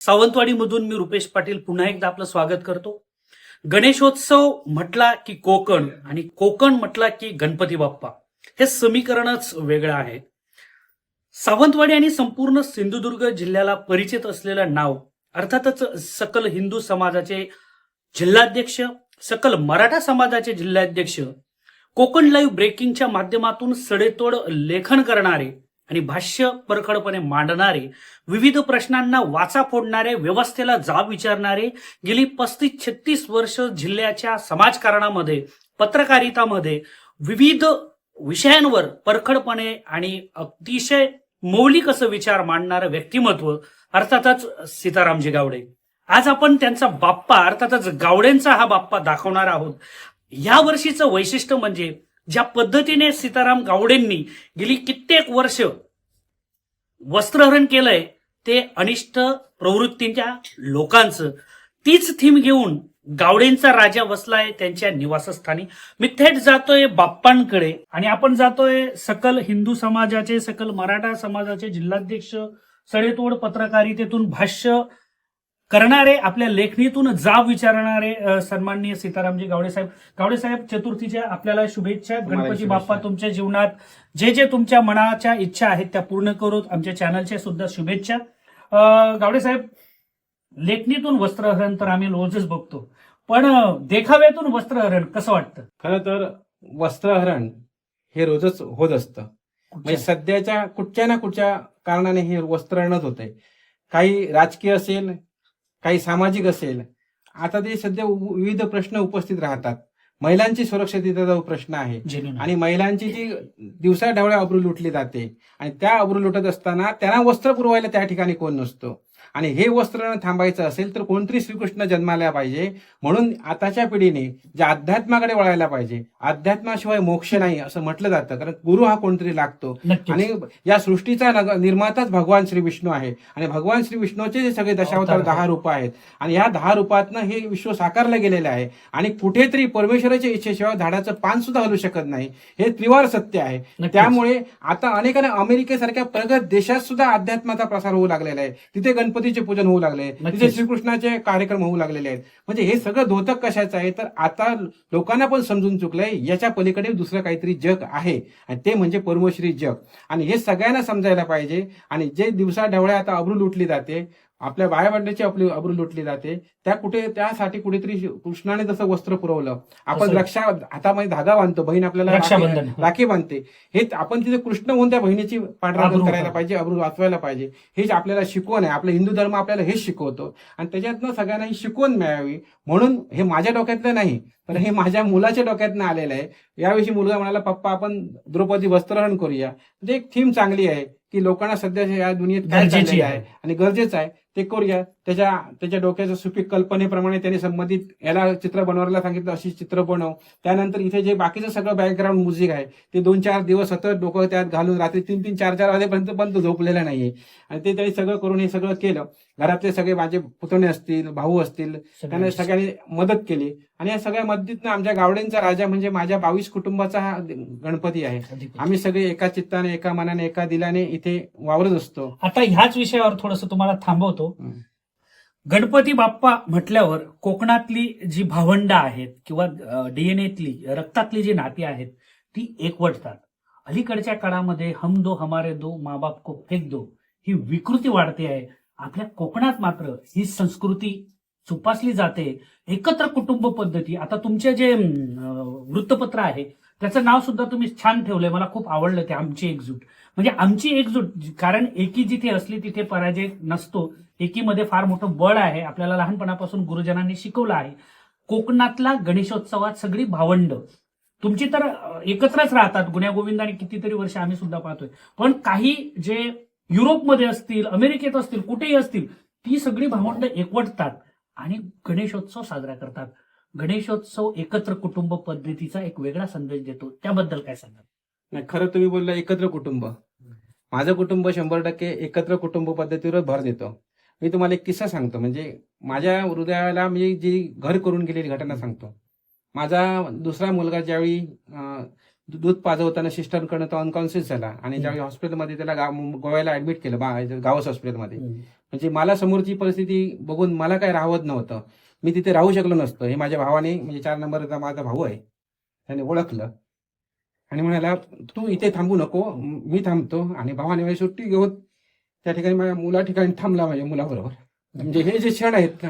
सावंतवाडीमधून मी रुपेश पाटील पुन्हा एकदा आपलं स्वागत करतो. गणेशोत्सव म्हटला की कोकण आणि कोकण म्हटला की गणपती बाप्पा. हे समीकरणच वेगळं आहे. सावंतवाडी आणि संपूर्ण सिंधुदुर्ग जिल्ह्याला परिचित असलेलं नाव अर्थातच सकल हिंदू समाजाचे जिल्हाध्यक्ष सकल मराठा समाजाचे जिल्हाध्यक्ष कोकण लाईव्ह ब्रेकिंगच्या माध्यमातून सडेतोड लेखन करणारे आणि भाष्य परखडपणे मांडणारे विविध प्रश्नांना वाचा फोडणारे व्यवस्थेला जाब विचारणारे गेली पस्तीस छत्तीस वर्ष जिल्ह्याच्या समाजकारणामध्ये पत्रकारितामध्ये विविध विषयांवर परखडपणे आणि अतिशय मौलिक असं विचार मांडणारं व्यक्तिमत्व अर्थातच सीतारामजी गावडे. आज आपण त्यांचा बाप्पा अर्थातच गावडेंचा हा बाप्पा दाखवणार आहोत. या वर्षीचं वैशिष्ट्य म्हणजे ज्या पद्धतीने सीताराम गावडेंनी गेली कित्येक वर्ष वस्त्रहरण केलंय ते अनिष्ट प्रवृत्तींच्या लोकांचं. तीच थीम घेऊन गावडेंचा राजा बसलाय त्यांच्या निवासस्थानी. मी थेट जातोय बाप्पांकडे आणि आपण जातोय सकल हिंदू समाजाचे सकल मराठा समाजाचे जिल्हाध्यक्ष सडेतोड पत्रकारितेतून भाष्य करणारे आपल्या लेखणीतून जाब विचारणारे सन्माननीय सीतारामजी गावडे साहेब. गावडे साहेब चतुर्थीच्या आपल्याला शुभेच्छा. गणपती. बाप्पा तुमच्या जीवनात जे जे तुमच्या मनाच्या इच्छा आहेत त्या पूर्ण करू आमच्या चॅनलच्या सुद्धा शुभेच्छा. गावडे साहेब लेखणीतून वस्त्रहरण तर आम्ही रोजच बघतो. पण देखाव्यातून वस्त्रहरण कसं वाटतं? खरं तर वस्त्रहरण हे रोजच होत असतं. म्हणजे सध्याच्या कुठच्या ना कुठच्या कारणाने हे वस्त्रहरणच होत आहे काही राजकीय असेल काही सामाजिक असेल आता ते सध्या विविध प्रश्न उपस्थित राहतात. महिलांची सुरक्षिततेचा प्रश्न आहे. आणि महिलांची जी दिवसा ढवळ्या अब्रू लुटली जाते. आणि त्या अब्रू लुटत असताना त्यांना वस्त्र पुरवायला त्या ठिकाणी कोण नसतो. आणि हे वस्त्र थांबायचं असेल तर कोणतरी श्रीकृष्ण जन्माला पाहिजे. म्हणून आताच्या पिढीने ज्या अध्यात्माकडे वळायला पाहिजे अध्यात्माशिवाय मोक्ष नाही असं म्हटलं जातं कारण गुरु हा कोणतरी लागतो. आणि या सृष्टीचा निर्माताच भगवान श्री विष्णू आहे. आणि भगवान श्री विष्णूचे जे सगळे दशावतार दहा रूप आहेत. आणि या दहा रूपातनं हे विश्व साकारलं गेलेलं आहे. आणि कुठेतरी परमेश्वराच्या इच्छेशिवाय झाडाचं पान सुद्धा हलू शकत नाही. हे त्रिवार सत्य आहे. त्यामुळे आता अनेकांना अमेरिकेसारख्या प्रगत देशात सुद्धा अध्यात्माचा प्रसार होऊ लागलेला आहे. तिथे गणपतीचे पूजन होऊ लागले तिथे. श्रीकृष्णाचे कार्यक्रम होऊ लागलेले आहेत. म्हणजे हे सगळं धोतक कशाचं आहे? तर आता लोकांना पण समजून चुकलंय याच्या पलीकडे दुसरं काहीतरी जग आहे. आणि ते म्हणजे परमश्री जग. आणि हे सगळ्यांना समजायला पाहिजे. आणि जे दिवसा ढवळ्या आता अब्रू लुटली जाते आपल्या बायाबांड्याची आपली अब्रू लुटली जाते. त्या कुठे त्यासाठी कुठेतरी कृष्णाने जसं वस्त्र पुरवलं आपण. रक्षा हातामध्ये धागा बांधतो बहीण आपल्याला राखी- बांधते. हे आपण तिथे कृष्ण होऊन त्या बहिणीची पाठराखण करायला करा. पाहिजे अब्रू वाचवायला पाहिजे. हेच आपल्याला शिकवण आहे आपला हिंदू धर्म आपल्याला हेच शिकवतो. आणि त्याच्यातनं सगळ्यांना ही शिकवण मिळावी. म्हणून हे माझ्या डोक्यातलं नाही तर हे माझ्या मुलाच्या डोक्यातनं आलेलं आहे. याविषयी मुलगा म्हणाला पप्पा आपण द्रौपदी वस्त्रहरण करूया. म्हणजे एक थीम चांगली आहे. की लोकांना सध्या या दुनियेत काय गरजेची. आहे. आणि गरजेचं आहे ते करूया त्याच्या त्याच्या डोक्याच्या सुपीक कल्पनेप्रमाणे त्यांनी संबंधित याला चित्र बनवायला सांगितलं अशी चित्र बनव. त्यानंतर इथे जे बाकीचं सगळं बॅकग्राऊंड म्युझिक आहे ते दोन चार दिवस सतत डोकं त्यात घालून रात्री तीन तीन चार चार वाजेपर्यंत पण तो झोपलेला नाहीये. आणि ते त्यांनी सगळं करून हे सगळं केलं. घरातले सगळे माझे पुतणे असतील भाऊ असतील त्यांना सगळ्यांनी मदत केली. आणि या सगळ्या मदतीतनं आमच्या गावडेंचा राजा म्हणजे माझ्या बावीस कुटुंबाचा हा गणपती आहे. आम्ही सगळे एका चित्ताने एका मनाने एका दिलाने इथे वावरत असतो. आता ह्याच विषयावर थोडस तुम्हाला थांबवतो. गणपती बाप्पा म्हटल्यावर कोकणातली जी भावंड आहेत किंवा डीएनएतली रक्तातली जी नाती आहेत ती एकवटतात. अलीकडच्या काळामध्ये हम दो हमारे दो माँ बाप को फेक दो ही विकृती वाढते आहे. आपल्या कोकणात मात्र ही संस्कृती सुपासली जाते. एकत्र कुटुंब पद्धती. आता तुमचे जे वृत्तपत्र आहे त्याचं नाव सुद्धा तुम्ही छान ठेवलंय. मला खूप आवडलं ते आमची एकजूट. म्हणजे आमची एकजूट कारण एकी जिथे असली तिथे पराजय नसतो. एकीमध्ये फार मोठं बळ आहे. आपल्याला लहानपणापासून गुरुजनांनी शिकवलं आहे. कोकणातला गणेशोत्सवात सगळी भावंड. तुमची तर एकत्रच राहतात. गुन्ह्या गोविंदाने कितीतरी वर्ष आम्ही सुद्धा पाहतोय. पण काही जे युरोपमध्ये असतील अमेरिकेत असतील कुठेही असतील ती सगळी भावंड एकवटतात आणि गणेशोत्सव साजरा करतात. गणेशोत्सव एकत्र कुटुंब पद्धतीचा एक वेगळा संदेश देतो. त्याबद्दल काय सांगाल? नाही खरं तुम्ही बोलला एकत्र कुटुंब. माझं कुटुंब शंभर टक्के एकत्र कुटुंब पद्धतीवर भर देतो. मी तुम्हाला एक किस्सा सांगतो. म्हणजे माझ्या हृदयाला मी जी घर करून गेलेली घटना सांगतो. माझा दुसरा मुलगा ज्यावेळी दूध पाजवताना सिस्टरकडनं तो अनकॉन्शियस झाला. आणि ज्यावेळी हॉस्पिटलमध्ये त्याला गाव- गोव्याला ऍडमिट केलं बा- गावस हॉस्पिटलमध्ये म्हणजे मला समोरची परिस्थिती बघून मला काय राहवत नव्हतं. मी तिथे राहू शकलो नसतो. हे माझ्या भावाने म्हणजे चार नंबरचा माझा भाऊ आहे. त्याने ओळखलं. आणि म्हणाला तू इथे थांबू नको. म- मी थांबतो. आणि भावाने माझी सुट्टी घेऊन त्या ठिकाणी माझ्या मुला ठिकाणी थांबला माझ्या मुलाबरोबर. म्हणजे हे जे क्षण आहेत ना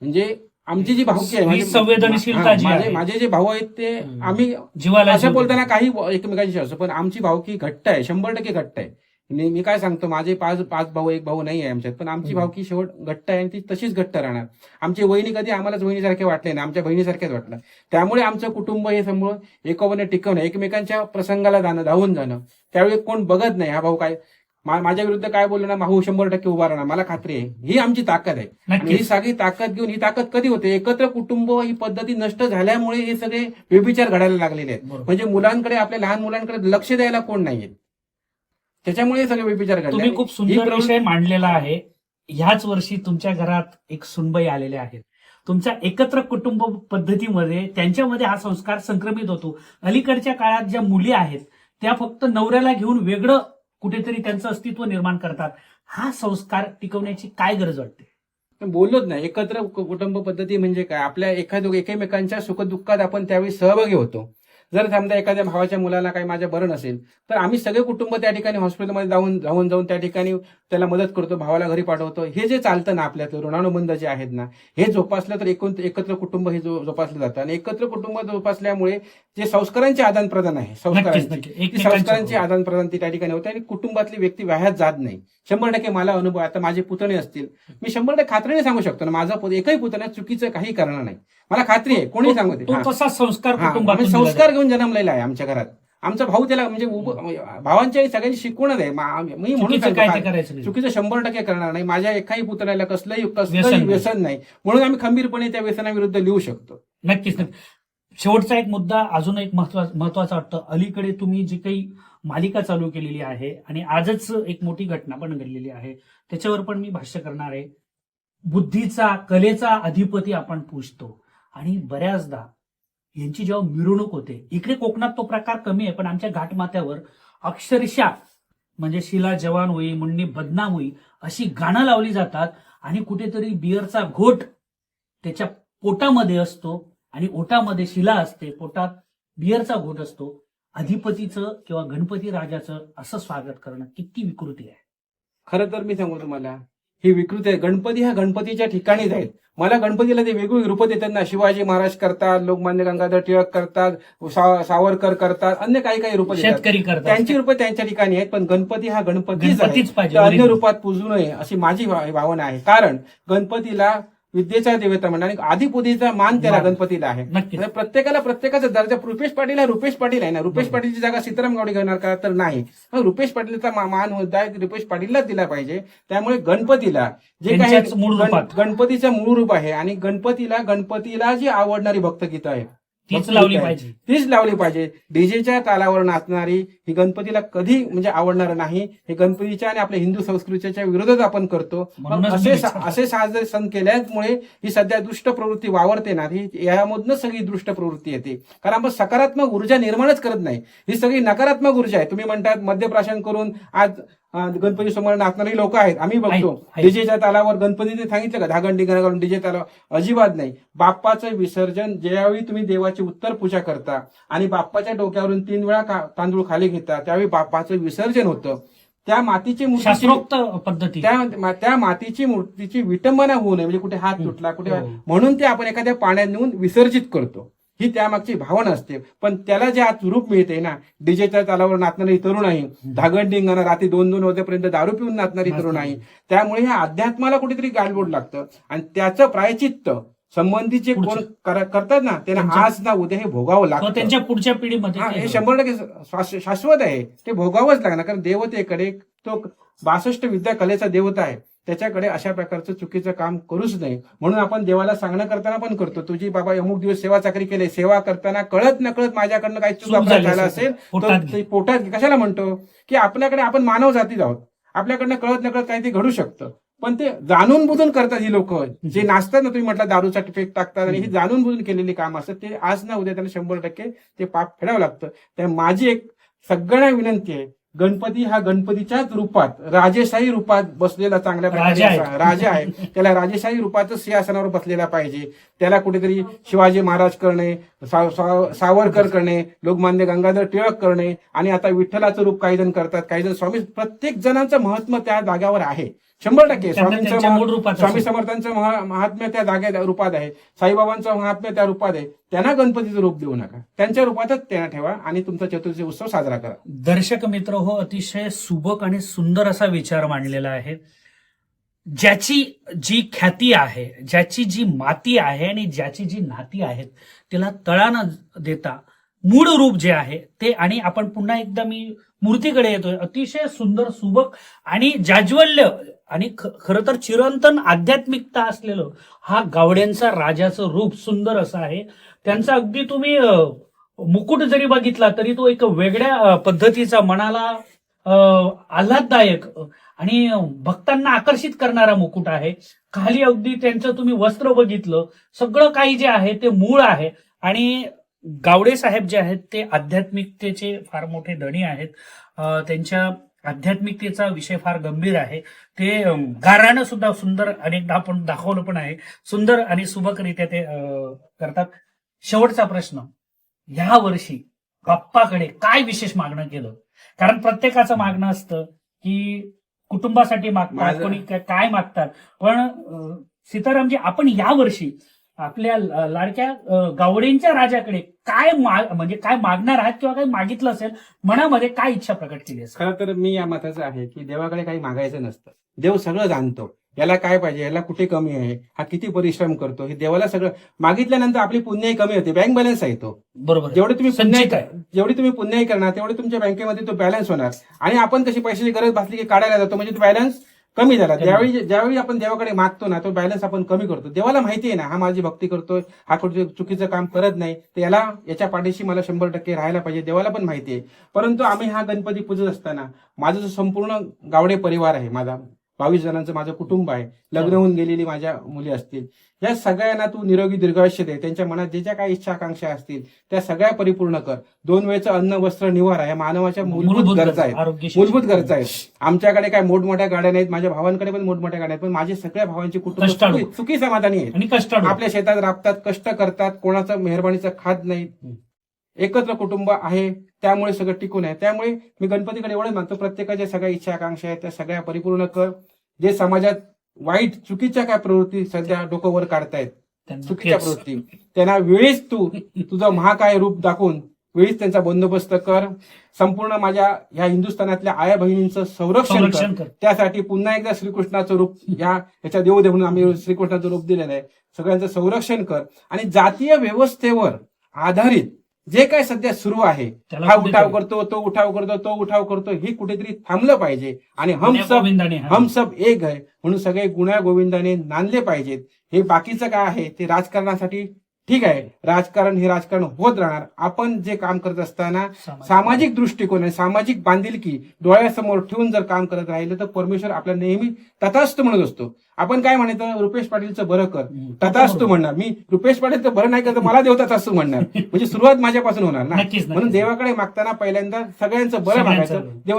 म्हणजे आमची जी भावकी आहे ही म्हणजे- संवेदनशीलता हा, जी माझे आहे. माझे जे भाऊ आहेत ते हम्म. आम्ही जीवाला असं जीव बोलताना. काही एकमेकांशी असतो पण आमची भावकी घट्ट आहे शंभर टक्के घट्ट आहे मी मी काय सांगतो माझे पाच पाच भाऊ एक भाऊ नाही आहे आमच्यात पण आमची हम्म. भावकी शेवट घट्ट आहे आणि ती तशीच घट्ट राहणार आमची वहिनी कधी आम्हालाच वहिनीसारखे वाटले नाही आमच्या बहिणीसारखेच वाटलं त्यामुळे आमचं कुटुंब हे समोर एकोपणे टिकवणं एकमेकांच्या प्रसंगाला जाणं धावून जाणं त्यावेळी कोण बघत नाही हा भाऊ काय माझ्या विरुद्ध काय बोललो ना भाऊ शंभर टक्के उभा राहणार. मला खात्री आहे. ही आमची ताकद आहे. आणि ही सगळी ताकद घेऊन ही ताकद कधी होते? एकत्र कुटुंब ही पद्धती नष्ट झाल्यामुळे हे सगळे व्यभिचार घडायला लागलेले आहेत. म्हणजे मुलांकडे आपल्या लहान मुलांकडे लक्ष द्यायला कोण नाहीये? त्याच्यामुळे हे सगळे व्यभिचार घडले. खूप सुंदर विषय मांडलेला आहे. ह्याच वर्षी तुमच्या घरात एक सुनबाई आलेले आहेत. तुमच्या एकत्र कुटुंब पद्धतीमध्ये त्यांच्यामध्ये हा संस्कार संक्रमित होतो. अलीकडच्या काळात ज्या मुली आहेत त्या फक्त नवऱ्याला घेऊन वेगळं कुठेतरी त्यांचं अस्तित्व निर्माण करतात. हा संस्कार टिकवण्याची काय गरज वाटते? बोललोच नाही. एकत्र कु- कुटुंब पद्धती म्हणजे काय? आपल्या एखाद्या एकमेकांच्या सुखदुःखात आपण त्यावेळी सहभागी होतो. जर समजा एखाद्या भावाच्या मुलाला काही माझ्या बरं नसेल तर आम्ही सगळे कुटुंब त्या ठिकाणी हॉस्पिटलमध्ये जाऊन जाऊन जाऊन त्या ठिकाणी त्याला मदत करतो भावाला घरी पाठवतो. हे जे चालतं ना आपल्यातलं ऋणानुबंध जे आहेत ना हे जोपासलं तर एकूण एकत्र कुटुंब हे जोपासलं जातं. आणि एकत्र कुटुंब जोपासल्यामुळे जे संस्कारांचे आदान प्रदान आहे संस्कारांचे. संस्कारांची आदान प्रदान ती त्या ठिकाणी होते आणि कुटुंबातली व्यक्ती व्याह्यात जात नाही. शंभर टक्के मला अनुभव. आता माझे पुतणे असतील. मी शंभर टक्के खात्रीने सांगू शकतो ना माझा पुत- एकही पुतण्या चुकीचं काही करणार नाही. मला खात्री आहे कोणी सांगू दे. तो. तसा संस्कार दिला संस्कार घेऊन जन्मलेला आहे आमच्या घरात. आमचा भाऊ त्याला म्हणजे उभं- भावांच्या सगळ्यांची शिकवणच आहे. मा-. म्हणून चुकीचं शंभर टक्के करणार नाही. माझ्या एकाही पुतण्याला कसलंही व्यसन कसलंही नाही. व्यसन नाही. म्हणून आम्ही खंबीरपणे त्या व्यसनाविरुद्ध लिहू शकतो. नक्कीच नक्की शेवटचा एक मुद्दा अजून एक महत्वा- महत्त्वाचा वाटतं. अलीकडे तुम्ही जी काही मालिका चालू केलेली आहे आणि आजच एक मोठी घटना पण घडलेली आहे. त्याच्यावर पण मी भाष्य करणार आहे. बुद्धीचा कलेचा अधिपती आपण पूजतो. आणि बऱ्याचदा यांची जेव्हा मिरवणूक होते इकडे कोकणात तो प्रकार कमी आहे पण आमच्या घाटमाथ्यावर अक्षरशः म्हणजे शिला जवान होई मुंडी बदनाम होई अशी गाणं लावली जातात आणि कुठेतरी बियरचा घोट त्याच्या पोटामध्ये असतो आणि ओटामध्ये शिला असते पोटात बियरचा घोट असतो. अधिपतीचं किंवा गणपती राजाचं असं स्वागत करणं किती विकृती आहे. खरं तर मी सांगू तुम्हाला ही विकृती आहे. गणपती हा गणपतीच्या ठिकाणीच आहेत. मला गणपतीला ते वेगवेगळी रूपं देतात ना. शिवाजी महाराज करतात लोकमान्य गंगाधर टिळक करतात सा- सावरकर करतात अन्य काही काही रूपं शेतकरी करतात. त्यांची रूपं त्यांच्या ठिकाणी आहेत पण गणपती हा गणपतीच अन्य. रूपात पूजू नये अशी माझी भावना आहे. कारण गणपतीला विद्येचा देवता म्हणणं आणि आदिपुदीचा मान त्याला. गणपतीला आहे म्हणजे प्रत्येकाला प्रत्येकाचा दर्जा रुपेश पाटील हा रुपेश पाटील आहे ना रुपेश. पाटीलची जागा सीताराम गावडे घेणार का तर नाही मग रुपेश पाटीलचा मान होता रुपेश पाटीललाच दिला पाहिजे त्यामुळे गणपतीला जे काही. गणपतीचं मूळ रूप आहे आणि गणपतीला गणपतीला जी आवडणारी भक्तगीतं आहे तीच लावली पाहिजे. तीच लावली पाहिजे. डीजेच्या तालावर नाचणारी ही गणपतीला कधी म्हणजे आवडणार नाही हे गणपतीच्या आणि आपल्या हिंदू संस्कृतीच्या विरोधात आपण करतो. असे. असे साजरे सण केल्यामुळे ही सध्या दुष्ट प्रवृत्ती वावरते ना ही यामधूनच सगळी दुष्ट प्रवृत्ती येते. कारण आपण सकारात्मक ऊर्जा निर्माणच करत नाही. ही सगळी नकारात्मक ऊर्जा आहे. तुम्ही म्हणतात मद्यप्राशन करून आज गणपती समोर नाचणारी लोक आहेत. आम्ही बघतो. डीजेच्या तालावर गणपतीने सांगितलं का? धागण डिगण करून डीजे तालावर अजिबात नाही. बाप्पाचं विसर्जन ज्यावेळी तुम्ही देवाची उत्तर पूजा करता आणि बाप्पाच्या डोक्यावरून तीन वेळा तांदूळ खाली घेता त्यावेळी बाप्पाचं विसर्जन होतं. त्या मातीची पद्धती. त्या त्या मातीची मूर्तीची विटंबना होऊ नये. म्हणजे कुठे हात. तुटला कुठे हो. म्हणून ते आपण एखाद्या पाण्यात नेऊन विसर्जित करतो. ही त्यामागची भावना असते. पण त्याला जे आज रूप मिळते ना डीजेच्या तालावर नाचणारी तरुण आहे. धागण डिंगाणं रात्री दोन दोन वाजेपर्यंत दारू पिऊन नाचणारी तरुण आहे. त्यामुळे ह्या अध्यात्माला कुठेतरी गालबोट लागतं. आणि त्याचं प्रायचित्त संबंधीचे कोण पुढचं. कर- करतात ना त्यांना आज ना उद्या हे भोगावं तो लागतं. त्यांच्या पुढच्या पिढीमध्ये हा हे. शंभर टक्के शाश्व- शाश्वत आहे. ते भोगावंच लागणार. कारण देवतेकडे तो बासष्ट विद्या कलेचा देवता आहे. त्याच्याकडे अशा प्रकारचं चुकीचं काम करूच नाही म्हणून आपण देवाला सांगणं करताना पण करतो तुझी बाबा अमुक दिवस सेवा चाकरी केली सेवा करताना कळत न कळत माझ्याकडनं काही चूक अपराध झाली असेल, तर पोटात. कशाला म्हणतो? की आपल्याकडे आपण मानव जातीत आहोत. आपल्याकडनं कळत न कळत काहीतरी घडू शकतं. पण ते जाणून बुजून करतात ही लोक. जे नाचतात ना तुम्ही म्हटलं दारूचा फेक टाकतात आणि ही जाणून बुजून केलेली काम असतात ते आज ना उद्या त्यांना शंभर टक्के ते पाप फेडावं लागतं. त्या माझी एक सगळ्यांना विनंती आहे गणपती हा गणपतीच्याच रूपात राजेशाही रूपात बसलेला चांगल्या प्रकारे राजा आहे. त्याला राजेशाही रूपातच सिंहासनावर बसलेला पाहिजे. त्याला कुठेतरी शिवाजी महाराज करणे सा- सा- सावरकर करणे लोकमान्य गंगाधर टिळक करणे आणि आता विठ्ठलाचं रूप काही जण करतात. काही जण स्वामी प्रत्येक जणांचं महत्त्व त्या जाग्यावर आहे. शंभर टक्के. स्वामींचं स्वामी. समर्थांचं महा- महात्म्य त्या जागे रूपात आहे. साईबाबांचं महात्म्य त्या रूपात आहे. त्यांना गणपतीचं रूप देऊ नका. त्यांच्या रूपातच त्यांना ठेवा आणि तुमचा चतुर्थी उत्सव साजरा करा. दर्शक मित्र हो अतिशय सुबक आणि सुंदर असा विचार मांडलेला आहे. ज्याची जी ख्याती आहे ज्याची जी माती आहे आणि ज्याची जी नाती आहेत तिला तळा न देता मूळ रूप जे आहे ते आणि आपण पुन्हा एकदा मी मूर्तीकडे येतोय. अतिशय सुंदर सुबक आणि जाज्वल्य आणि खर खरं तर चिरंतन आध्यात्मिकता असलेलं हा गावड्यांचा राजाचं रूप सुंदर असं आहे. त्यांचा अगदी तुम्ही मुकुट जरी बघितला तरी तो एक वेगळ्या पद्धतीचा मनाला आल्हाददायक आणि भक्तांना आकर्षित करणारा मुकुट आहे. खाली अगदी त्यांचं तुम्ही वस्त्र बघितलं सगळं काही जे आहे ते मूळ आहे. आणि गावडे साहेब जे आहेत ते आध्यात्मिकतेचे फार मोठे धणी आहेत. त्यांच्या आध्यात्मिकतेचा विषय फार गंभीर आहे. ते गारानं सुद्धा सुंदर अनेकदा आपण दाखवलं पण आहे. सुंदर आणि सुबकरित्या ते करतात. शेवटचा प्रश्न. ह्या वर्षी बाप्पाकडे काय विशेष मागणं केलं? कारण प्रत्येकाचं मागणं असतं की कुटुंबासाठी मागतात कोणी काय- मागतात. पण सीतारामजी आपण या वर्षी आपल्या लाडक्या गावडेंच्या राजाकडे काय मा- म्हणजे काय मागणार आहात किंवा काही मागितलं असेल मनामध्ये काय इच्छा प्रकट केली असेल? खरं तर मी या मताचं आहे की देवाकडे काही मागायचं नसतं. देव सगळं जाणतो. याला काय पाहिजे? याला कुठे कमी आहे? हा किती परिश्रम करतो? हे देवाला सगळं मागितल्यानंतर आपली पुण्याही कमी होते. बँक बॅलन्स आहे तो. बरोबर. जेवढे तुम्ही आहे. जेवढी तुम्ही पुण्याई करणार तेवढे तुमच्या बँकेमध्ये तो बॅलन्स होणार. आणि आपण तशी पैशाची गरज भासली की काढायला जातो म्हणजे तो बॅलन्स कमी झाला. ज्यावेळी ज्यावेळी आपण देवाकडे मागतो ना तो बॅलन्स आपण कमी करतो. देवाला माहिती आहे ना हा माझी भक्ती करतोय हा कुठे चुकीचं काम करत नाही तर याला याच्या पाठीशी मला शंभर टक्के राहायला पाहिजे देवाला पण माहिती आहे. परंतु आम्ही हा गणपती पूजत असताना माझं जो संपूर्ण गावडे परिवार आहे माझा बावीस जणांचं माझं कुटुंब आहे. लग्न होऊन गेलेली माझ्या मुली असतील. या सगळ्यांना तू निरोगी दीर्घायुष्य दे. त्यांच्या मनात जे ज्या काही इच्छा आकांक्षा असतील त्या सगळ्या परिपूर्ण कर. दोन वेळचं अन्न वस्त्र निवारा या मानवाच्या मूलभूत गरजा आहेत. मूलभूत गरजा आहेत. आमच्याकडे काय मोठमोठ्या गाड्या नाहीत माझ्या भावांकडे पण मोठमोठ्या गाड्या आहेत पण माझे सगळ्या भावांची कुटुंब सुखी समाधानी आहेत. आपल्या शेतात राबतात कष्ट करतात कोणाचं मेहरबानीचं खात नाही. एकत्र कुटुंब आहे त्यामुळे सगळं टिकून आहे. त्यामुळे मी गणपतीकडे एवढं मागतो प्रत्येकाच्या सगळ्या इच्छा आकांक्षा आहेत त्या सगळ्या परिपूर्ण कर. जे समाजात वाईट चुकीच्या काय प्रवृत्ती सध्या डोकं वर काढतायत चुकीच्या. प्रवृत्ती. त्यांना वेळीच तू तुझं महाकाय रूप दाखवून वेळीच त्यांचा बंदोबस्त कर. संपूर्ण माझ्या ह्या हिंदुस्थानातल्या आया बहिणींचं संरक्षण कर. त्यासाठी पुन्हा एकदा श्रीकृष्णाचं रूप या ह्याच्या देवदेव म्हणून आम्ही श्रीकृष्णाचं रूप दिलेलं आहे. सगळ्यांचं संरक्षण कर. आणि जातीय व्यवस्थेवर आधारित जे काय सध्या सुरू आहे हा उठाव करतो तो उठाव करतो तो उठाव करतो हे कुठेतरी थांबलं पाहिजे. आणि हम सब. हम सब एक आहे म्हणून सगळे गुण्या गोविंदाने नांदले पाहिजेत. हे बाकीचं काय आहे ते राजकारणासाठी ठीक आहे. राजकारण हे राजकारण होत राहणार. आपण जे काम करत असताना सामाजिक दृष्टिकोन आणि सामाजिक बांधिलकी डोळ्यासमोर ठेवून जर काम करत राहिलं तर परमेश्वर आपल्याला नेहमी तथास्तु म्हणत असतो. आपण काय म्हणायचं? रुपेश पाटीलचं बरं कर. तथास्तु म्हणणार. मी रुपेश पाटीलचं बरं नाही करत मला देव तथास्तु म्हणणार. म्हणजे सुरुवात माझ्यापासून होणार ना. म्हणून देवाकडे मागताना पहिल्यांदा सगळ्यांचं बरं मागायचं. देव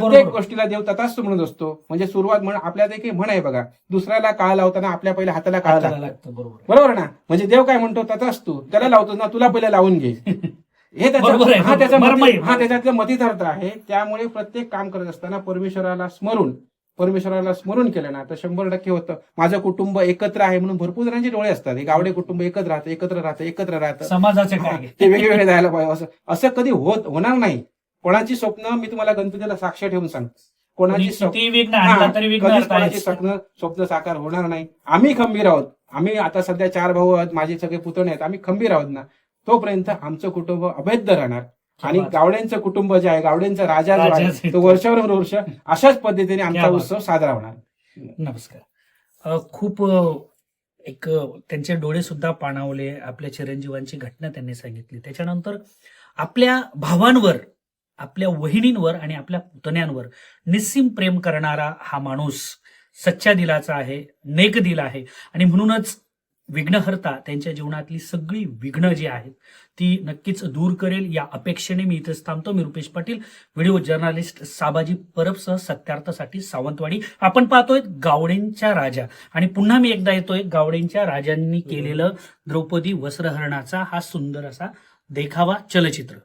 प्रत्येक. गोष्टीला देव तथास्तु म्हणत असतो. म्हणजे सुरुवात म्हण आपल्यात एक म्हण आहे बघा. दुसऱ्याला काळ लावताना आपल्या पहिल्या हाताला काळ लागतं. बरोबर. ना? म्हणजे देव काय म्हणतो? तथास्तु. त्याला लावतो ना तुला पहिला लावून घे. हे त्याचं- हा. हा त्याच्यातलं मतितार्थ आहे. त्यामुळे प्रत्येक काम करत असताना परमेश्वराला स्मरून परमेश्वराला स्मरून केलं ना तर शंभर टक्के होतं. माझं कुटुंब एकत्र आहे म्हणून भरपूर जणांचे डोळे असतात. हे गावडे कुटुंब एकत्र राहतं एकत्र राहतं एकत्र राहतं. समाजाचे ते वेगवेगळे जायला पाहिजे. असं असं कधी होत होणार नाही. कोणाची स्वप्न मी तुम्हाला गणपतीला साक्ष ठेवून सांगतो. कोणी कोणाची कोणाची. स्वप्न स्वप्न साकार होणार नाही. आम्ही खंबीर आहोत. आम्ही आता सध्या चार भाऊ आहोत. माझे सगळे पुतणे आहेत. आम्ही खंबीर आहोत ना. तोपर्यंत आमचं कुटुंब अभेद्य राहणार. आणि. गावड्यांचं कुटुंब जे आहे गावड्यांचा राजा जो राजा आहे तो वर्षावर वर्ष अशाच पद्धतीने आमचा. उत्सव साजरा होणार नमस्कार खूप एक त्यांचे डोळे सुद्धा पाणावले आपल्या चिरंजीवांची घटना त्यांनी सांगितली त्याच्यानंतर आपल्या भावांवर आपल्या वहिनींवर आणि आपल्या पुतण्यांवर निस्सीम प्रेम करणारा हा माणूस सच्च्या दिलाचा आहे नेक दिल आहे आणि म्हणूनच विघ्नहर्ता त्यांच्या जीवनातली सगळी विघ्न जी आहेत ती नक्कीच दूर करेल. या अपेक्षेने मी इथेच थांबतो. मी रुपेश पाटील व्हिडिओ जर्नालिस्ट साबाजी परबसह सत्यार्थासाठी सावंतवाडी. आपण पाहतोय गावडेंच्या राजा. आणि पुन्हा मी एकदा येतोय गावडेंच्या राजांनी केलेलं द्रौपदी वस्त्रहरणाचा हा सुंदर असा देखावा चलचित्र.